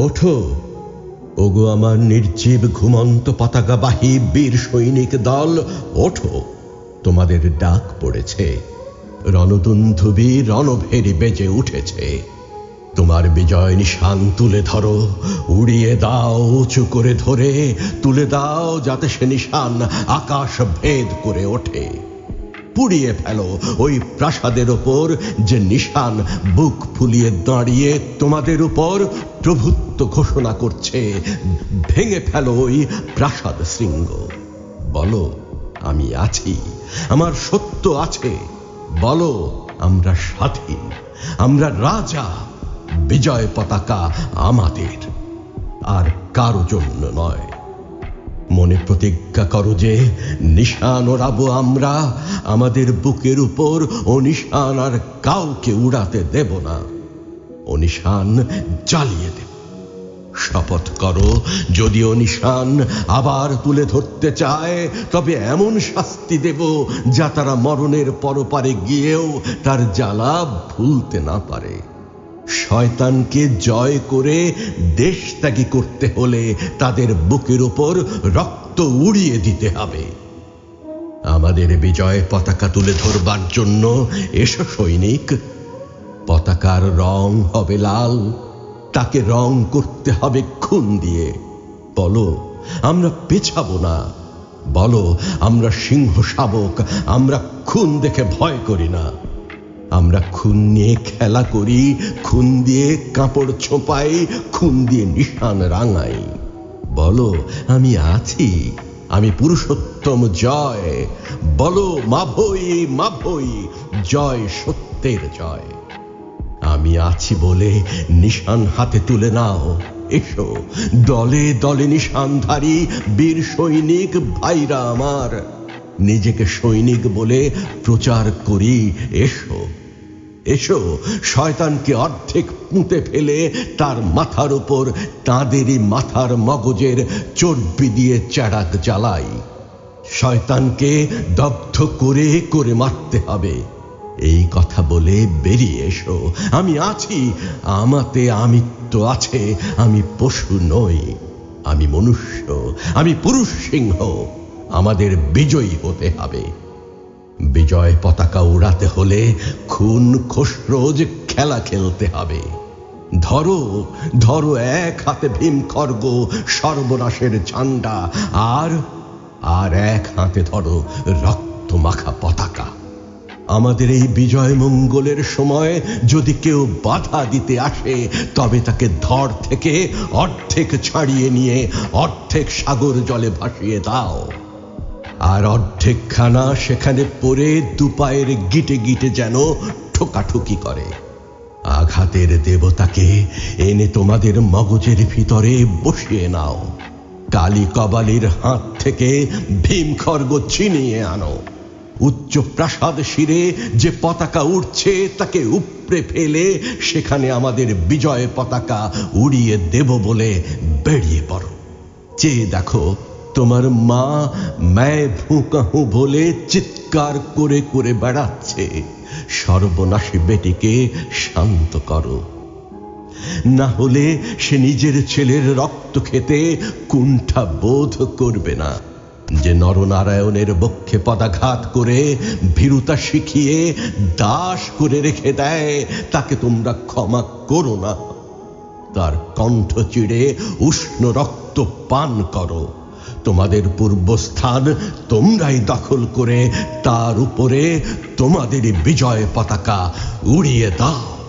ওঠো। ওগো আমার নির্জীব ঘুমন্ত পতাকাবাহী বীর সৈনিক দল, ওঠো। তোমাদের ডাক পড়েছে। রণদুন্ধুবি রণভেরি বেজে উঠেছে। তোমার বিজয় নিশান তুলে ধরো। উড়িয়ে দাও, উঁচু করে ধরে। তুলে দাও যাতে সে নিশান আকাশ ভেদ করে ওঠে। পুড়িয়ে ফেলো। ওই প্রাসাদের ওপর যে নিশান বুক ফুলিয়ে দাঁড়িয়ে তোমাদের উপর প্রভুত্ব ঘোষণা করছে, ভেঙে ফেলো ওই প্রাসাদ শৃঙ্গ। বলো, আমি আছি, আমার সত্য আছে। বলো, আমরা স্বাধীন, আমরা রাজা, বিজয় পতাকা আমাদের, আর কারও জন্য নয়। মনে প্রতিজ্ঞা করো যে নিশান ওড়াবো আমরা, আমাদের বুকের উপর ও নিশান আর কাউকে উড়াতে দেব না। ও নিশান জ্বালিয়ে দেব শপথ করো, যদি ও নিশান আবার তুলে ধরতে চায়, তবে এমন শাস্তি দেব যা তারা মরণের পরপারে গিয়েও তার জ্বালা ভুলতে না পারে। শয়তানকে জয় করে দেশ ত্যাগী করতে হলে তাদের বুকের ওপর রক্ত উড়িয়ে দিতে হবে। আমাদের বিজয় পতাকা তুলে ধরবার জন্য এসো সৈনিক। পতাকার রং হবে লাল, তাকে রং করতে হবে খুন দিয়ে। বলো, আমরা পেছাবো না। বলো, আমরা সিংহ শাবক, আমরা খুন দেখে ভয় করি না। আমরা খুন নিয়ে খেলা করি, খুন দিয়ে কাপড় ছোপাই, খুন দিয়ে নিশান রাঙাই। বলো, আমি আছি, আমি পুরুষোত্তম জয়। বলো, মাভই মাভই, জয় সত্যের জয়। আমি আছি বলে নিশান হাতে তুলে নাও। এসো, দলে দলে নিশানধারী, বীর সৈনিক ভাইরা আমার। নিজেকে সৈনিক বলে প্রচার করি, এসো। এসো, শয়তানকে অর্ধেক পুঁতে ফেলে তার মাথার উপর তাঁদেরই মাথার মগজের চর্বি দিয়ে চারাক জ্বালাই। শয়তানকে দগ্ধ করে করে মারতে হবে। এই কথা বলে বেরিয়ে এসো। আমি আছি, আমাতে আমিত্ব আছে, আমি পশু নই। আমি মনুষ্য, আমি পুরুষ সিংহ। আমাদের বিজয়ী হতে হবে। বিজয় পতাকা উড়াতে হলে খুন খসরোজ খেলা খেলতে হবে। ধরো ধরো এক হাতে ভীম খর্গ, সর্বনাশের ঝান্ডা, আর আর এক হাতে ধরো রক্ত মাখা পতাকা। আমাদের এই বিজয় মঙ্গলের সময় যদি কেউ বাধা দিতে আসে, তবে তাকে ধর থেকে অর্ধেক ছাড়িয়ে নিয়ে অর্ধেক সাগর জলে ভাসিয়ে দাও। আর অর্ধেক খানা সেখানে পড়ে দুপায়ের গিটে গিটে যেন ঠোকাঠুকি করে। আঘাতের দেবতাকে এনে তোমাদের মগজের ভিতরে বসিয়ে নাও। কালী কবালির হাত থেকে ভীম খর্গ ছিনিয়ে আনো। উচ্চ প্রাসাদ শিরে যে পতাকা উঠছে তাকে উপড়ে ফেলে সেখানে আমাদের বিজয় পতাকা উড়িয়ে দেব বলে বেরিয়ে পড়ো। চেয়ে দেখো তোমার মা ম্যায় ভুকাহু বলে চিৎকার করে করে বেড়াচ্ছে। সর্বনাশী বেটিকে শান্ত করো। না হলে সে নিজের ছেলের রক্ত খেতে কুণ্ঠা বোধ করবে না। যে নরনারায়ণের বক্ষে পদাঘাত করে ভীরুতা শিখিয়ে দাস করে রেখে দেয়, তাকে তোমরা ক্ষমা করো না। তার কণ্ঠ চিড়ে উষ্ণ রক্ত পান করো। তোমাদের পূর্বস্থান তোমরাই দখল করে তার উপরে তোমাদেরই বিজয় পতাকা উড়িয়ে দাও।